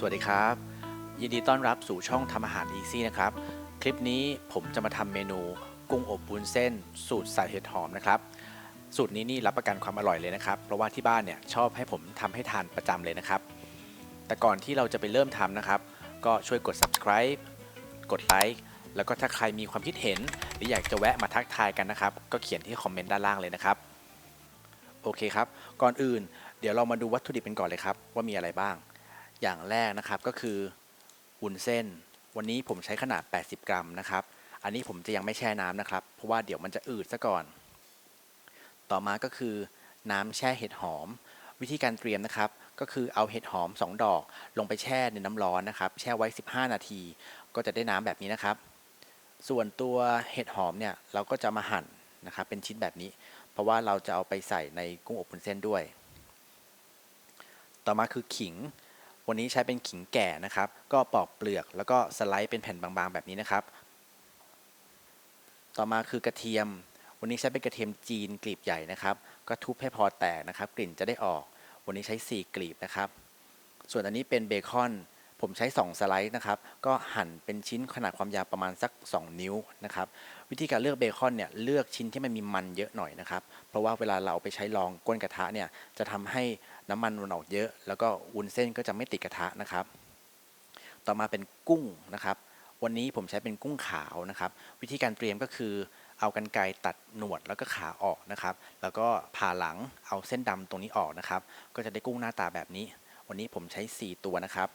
สวัสดีครับ ยินดีต้อนรับสู่ช่องทำอาหารอีซี่นะครับ คลิปนี้ผมจะมาทำเมนูกุ้งอบวุ้นเส้น สูตรใส่เห็ดหอมนะครับ สูตรนี้นี่รับประกันความอร่อยเลยนะครับ เพราะว่าที่บ้านเนี่ยชอบให้ผมทำให้ทานประจำเลยนะครับ แต่ก่อนที่เราจะไปเริ่มทำนะครับ ก็ช่วยกด subscribe กดไลค์แล้วก็ถ้าใครมีความคิดเห็น หรืออยากจะแวะมาทักทายกันนะครับ ก็เขียนที่คอมเมนต์ด้านล่างเลยนะครับ โอเคครับ ก่อนอื่น เดี๋ยวเรามาดูวัตถุดิบกันก่อนเลยครับ ว่ามีอะไรบ้าง อย่างแรกนะครับก็คือวุ้นเส้น วันนี้ผมใช้ขนาด 80 กรัมนะครับ อันนี้ผมจะยังไม่แช่น้ำนะครับ เพราะว่าเดี๋ยวมันจะอืดซะก่อน ต่อมาก็คือน้ำแช่เห็ดหอม วิธีการเตรียมนะครับ ก็คือเอาเห็ดหอม 2 ดอก ลงไปแช่ในน้ำร้อนนะครับ แช่ไว้ 15 นาที ก็จะได้น้ำแบบนี้นะครับ ส่วนตัวเห็ดหอมเนี่ยเราก็จะมาหั่นนะครับ เป็นชิ้นแบบนี้ เพราะว่าเราจะเอาไปใส่ในกุ้งอบวุ้นเส้นด้วย ต่อมาคือขิง วันนี้ใช้เป็นขิงแก่นะครับ ก็ปอกเปลือกแล้วก็สไลด์เป็นแผ่นบางๆ แบบนี้นะครับ ต่อมาคือกระเทียม วันนี้ใช้เป็นกระเทียมจีนกลีบใหญ่นะครับ ก็ทุบให้พอแตกนะครับ กลิ่นจะได้ออก วันนี้ใช้ 4 กลีบนะครับ ส่วนอันนี้เป็นเบคอน ผมใช้ 2 สไลด์นะครับ ก็หั่นเป็นชิ้นขนาดความยาวประมาณสัก 2 นิ้วนะครับ วิธีการเลือกเบคอนเนี่ย เลือกชิ้นที่มันมีมันเยอะหน่อยนะครับ เพราะว่าเวลาเราเอาไปใช้รองก้นกระทะเนี่ย จะทำให้ น้ำมันมันออกเยอะ แล้วก็วุ้นเส้นก็จะไม่ติดกระทะนะครับ ต่อมาเป็นกุ้งนะครับ วันนี้ผมใช้เป็นกุ้งขาวนะครับ วิธีการเตรียมก็คือเอากันไกรตัดหนวดแล้วก็ขาออกนะครับ แล้วก็ผ่าหลังเอาเส้นดำตรงนี้ออกนะครับ ก็จะได้กุ้งหน้าตาแบบนี้ วันนี้ผมใช้ 4 ตัวนะครับ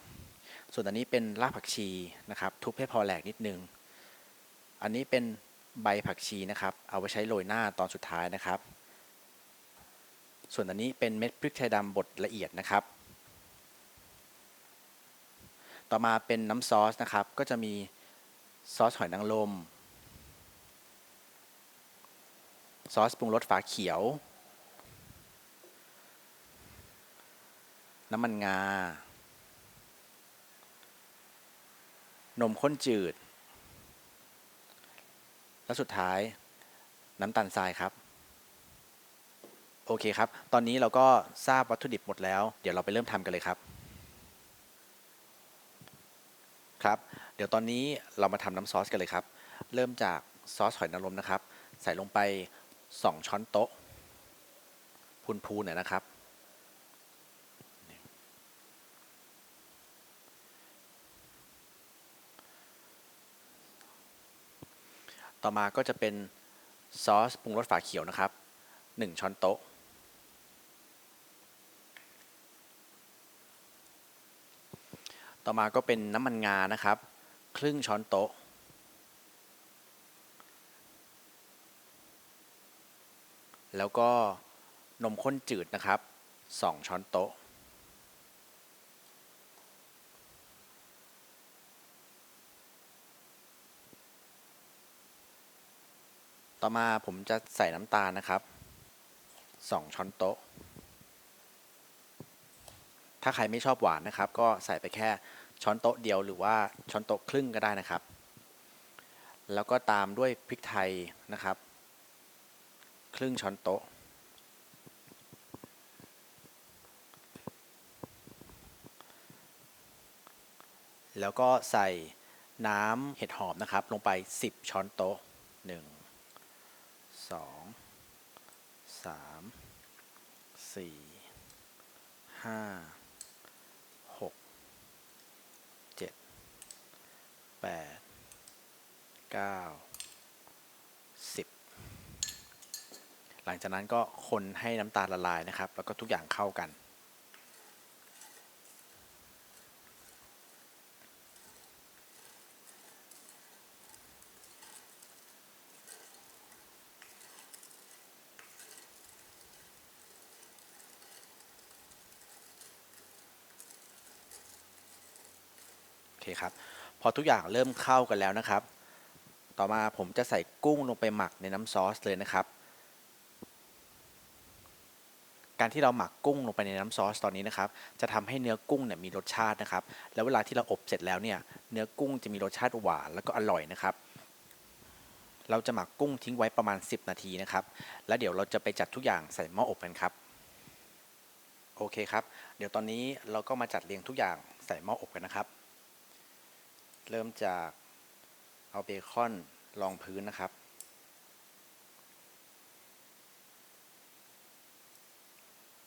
ส่วนอันนี้เป็นรากผักชีนะครับ ทุบให้พอแหลกนิดนึง อันนี้เป็นใบผักชีนะครับ เอาไว้ใช้โรยหน้าตอนสุดท้ายนะครับ ส่วนอันนี้เป็นเม็ดพริกไทยดำบดละเอียดนะครับ ต่อมาเป็นน้ำซอสนะครับ ก็จะมีซอสหอยนางรมซอสปรุงรสฝาเขียว น้ำมันงา นมข้นจืด และสุดท้ายน้ำตาลทรายครับ โอเคครับ ตอนนี้เราก็ทราบวัตถุดิบหมดแล้ว เดี๋ยวเราไปเริ่มทำกันเลยครับ ครับ เดี๋ยวตอนนี้เรามาทำน้ำซอสกันเลยครับ เริ่มจากซอสหอยนางรมนะครับ ใส่ลงไป 2 ช้อนโต๊ะ พูนๆหน่อยนะครับ ต่อมาก็จะเป็นซอสปรุงรสฝาเขียวนะครับ 1 ช้อนโต๊ะ ต่อมาก็เป็นน้ำมันงานะครับ ครึ่งช้อนโต๊ะ แล้วก็นมข้นจืดนะครับ 2 ช้อนโต๊ะ ต่อมาผมจะใส่น้ำตาลนะครับ 2 ช้อนโต๊ะ ถ้าใครไม่ชอบหวานนะครับ ก็ใส่ไปแค่ช้อนโต๊ะเดียวหรือว่าช้อนโต๊ะครึ่งก็ได้นะครับ แล้วก็ตามด้วยพริกไทยนะครับ ครึ่งช้อนโต๊ะ แล้วก็ใส่น้ำเห็ดหอมนะครับ ลงไป 10 ช้อนโต๊ะ 1 2 3 4 5 8 9 10หลังจากนั้นก็คนให้น้ำตาลละลายนะครับ แล้วก็ทุกอย่างเข้ากัน โอเคครับ พอทุกอย่างเริ่มเข้ากันแล้วนะครับ ต่อมาผมจะใส่กุ้งลงไปหมักในน้ำซอสเลยนะครับ การที่เราหมักกุ้งลงไปในน้ำซอสตอนนี้นะครับ จะทำให้เนื้อกุ้งเนี่ยมีรสชาตินะครับ แล้วเวลาที่เราอบเสร็จแล้วเนี่ย เนื้อกุ้งจะมีรสชาติหวานแล้วก็อร่อยนะครับ เราจะหมักกุ้งทิ้งไว้ประมาณ 10 นาทีนะครับ แล้วเดี๋ยวเราจะไปจัดทุกอย่างใส่หม้ออบกันครับ โอเคครับ เดี๋ยวตอนนี้เราก็มาจัดเรียงทุกอย่างใส่หม้ออบกันนะครับ เริ่มจากเอาเบคอนรองพื้นนะครับ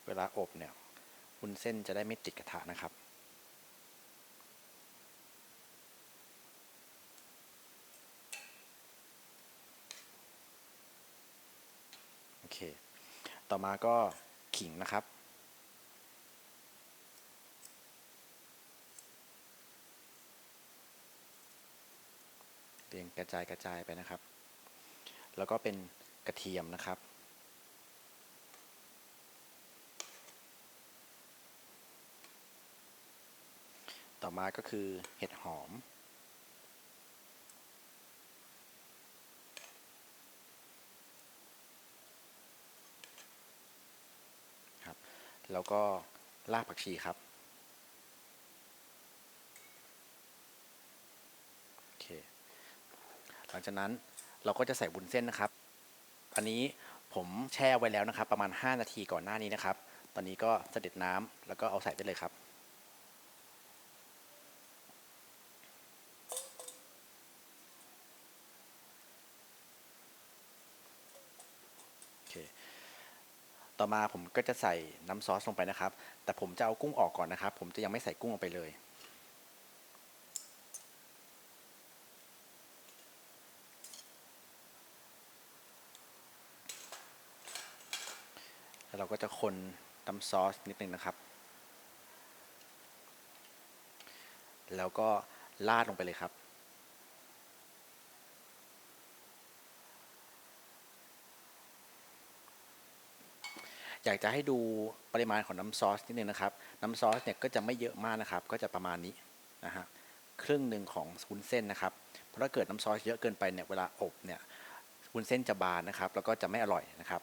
เวลาอบเนี่ยวุ้นเส้นจะได้ไม่ติดกระทะนะครับ โอเค ต่อมาก็ขิงนะครับ เรียง กระจายกระจายไปนะครับ แล้วก็เป็นกระเทียมนะครับ ต่อมาก็คือเห็ดหอม ครับ แล้วก็รากผักชีครับ โอเค ห ลังจากนั้นเราก็จะใส่วุ้นเส้นนะครับ อันนี้ผมแช่ไว้แล้วนะครับ ประมาณ 5 นาทีก่อนหน้านี้นะครับ ตอนนี้ก็เสด็จน้ำแล้วก็เอาใส่ได้เลยครับโอเคต่อมาผมก็จะใส่น้ำซอสลงไปนะครับ แต่ผมจะเอากุ้งออกก่อนนะครับ ผมจะยังไม่ใส่กุ้งลงไปเลย แล้วเราก็จะคนน้ำซอสนิดนึงนะครับ แล้วก็ราดลงไปเลยครับ อยากจะให้ดูปริมาณของน้ำซอสนิดนึงนะครับ น้ำซอสเนี่ยก็จะไม่เยอะมากนะครับ ก็จะประมาณนี้นะฮะครึ่งหนึ่งของวุ้นเส้นนะครับ เพราะถ้าเกิดน้ำซอสเยอะเกินไปเนี่ยเวลาอบเนี่ยวุ้นเส้นจะบานนะครับ แล้วก็จะไม่อร่อยนะครับ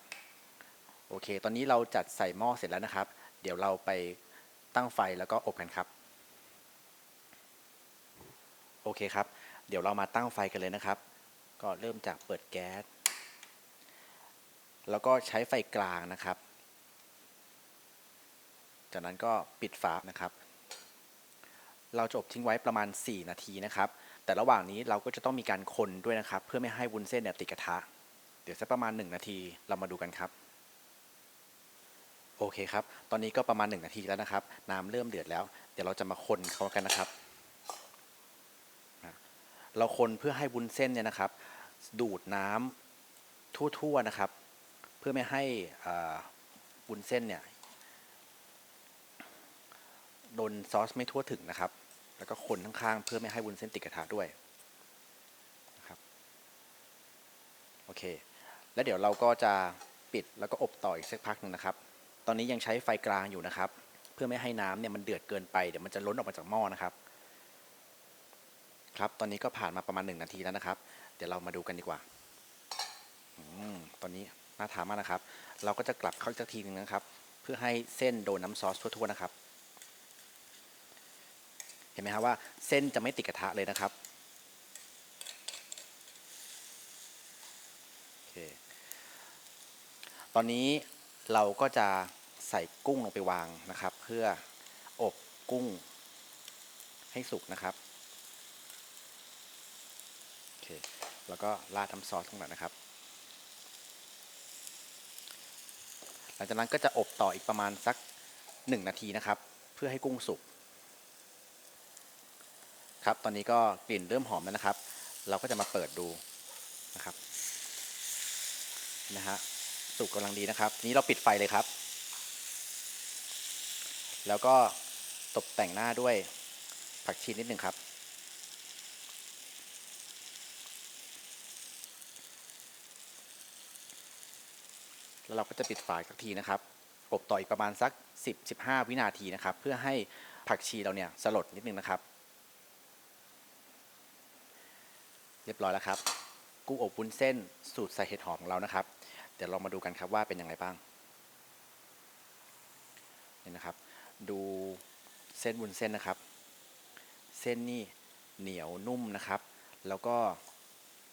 โอเค ตอนนี้เราจัดใส่หม้อเสร็จแล้วนะครับ เดี๋ยวเราไปตั้งไฟแล้วก็อบกันครับ โอเคครับ เดี๋ยวเรามาตั้งไฟกันเลยนะครับ ก็เริ่มจากเปิดแก๊ส แล้วก็ใช้ไฟกลางนะครับ จากนั้นก็ปิดฝานะครับ เราจะอบทิ้งไว้ประมาณ 4 นาทีนะครับ แต่ระหว่างนี้เราก็จะต้องมีการคนด้วยนะครับ เพื่อไม่ให้วุ้นเส้นเนี่ยติดกระทะ เดี๋ยวสักประมาณ 1 นาที เรามาดูกันครับ โอเคครับ ตอนนี้ก็ประมาณ 1 นาทีแล้วนะครับ น้ำเริ่มเดือดแล้ว เดี๋ยวเราจะมาคนเขากันนะครับ เราคนเพื่อให้วุ้นเส้นเนี่ยนะครับ ดูดน้ำทั่วๆนะครับ เพื่อไม่ให้วุ้นเส้นเนี่ยโดนซอสไม่ทั่วถึงนะครับ แล้วก็คนข้างๆ เพื่อไม่ให้วุ้นเส้นติดกระทะด้วยนะครับ โอเค แล้วเดี๋ยวเราก็จะปิดแล้วก็อบต่ออีกสักพักหนึ่งนะครับ ตอนนี้ยังใช้ไฟกลางอยู่นะครับ เพื่อไม่ให้น้ำเนี่ยมันเดือดเกินไปเดี๋ยวมันจะล้นออกมาจากหม้อนะครับครับ ตอนนี้ก็ผ่านมาประมาณหนึ่งนาทีแล้วนะครับ เดี๋ยวเรามาดูกันดีกว่าอตอนนี้น่าทานมากนะครับ เราก็จะกลับเข้าอีกสักทีหนึงนะครับ เพื่อให้เส้นโดนน้ำซอสทั่วๆนะครับ เห็นไหมครับว่าเส้นจะไม่ติดกระทะเลยนะครับโอเคตอนนี้ เราก็จะใส่กุ้งลงไปวางนะครับ เพื่ออบกุ้งให้สุกนะครับโอเคแล้วก็ราดน้ำซอสลงไปนะครับ หลังจากนั้นก็จะอบต่ออีกประมาณสักหนึ่งนาทีนะครับ เพื่อให้กุ้งสุกครับตอนนี้ก็กลิ่นเริ่มหอมแล้วนะครับ เราก็จะมาเปิดดูนะครับนะฮะ สุกกำลังดีนะครับ นี้เราปิดไฟเลยครับ แล้วก็ตกแต่งหน้าด้วยผักชีนิดหนึ่งครับ แล้วเราก็จะปิดฝาสักทีนะครับอบต่ออีกประมาณสัก 10-15 วินาทีนะครับ เพื่อให้ผักชีเราเนี่ยสลดนิดนึงนะครับ เรียบร้อยแล้วครับ กุ้งอบวุ้นเส้นสูตรใส่เห็ดหอมของเรานะครับ เดี๋ยวเรามาดูกันครับว่าเป็นยังไงบ้างนี่นะครับ ดูเส้นวุ้นเส้นนะครับ เส้นนี่เหนียวนุ่มนะครับ แล้วก็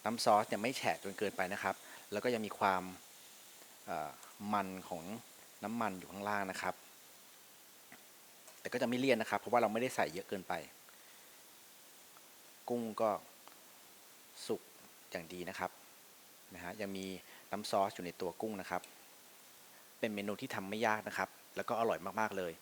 น้ำซอสเนี่ยไม่แฉะจนเกินไปนะครับ แล้วก็ยังมีความมันของน้ำมันอยู่ข้างล่างนะครับ แต่ก็จะไม่เลี่ยนนะครับ เพราะว่าเราไม่ได้ใส่เยอะเกินไป กุ้งก็สุก อย่างดีนะครับนะฮะยังมีน้ำซอสอยู่ในตัวกุ้งนะครับ เป็นเมนูที่ทำไม่ยากนะครับ แล้วก็อร่อยมากๆเลย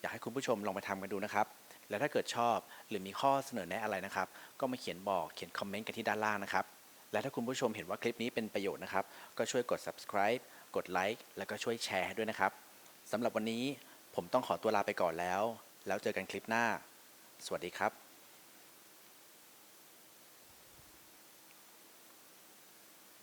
อยากให้คุณผู้ชมลองไปทำกันดูนะครับ แล้วถ้าเกิดชอบหรือมีข้อเสนอแนะอะไรนะครับ ก็มาเขียนบอกเขียนคอมเมนต์กันที่ด้านล่างนะครับ และถ้าคุณผู้ชมเห็นว่าคลิปนี้เป็นประโยชน์นะครับ ก็ช่วยกด subscribe กดไลค์แล้วก็ช่วยแชร์ให้ด้วยนะครับสำหรับวันนี้ผมต้องขอตัวลาไปก่อนแล้ว แล้วเจอกันคลิปหน้า สวัสดีครับ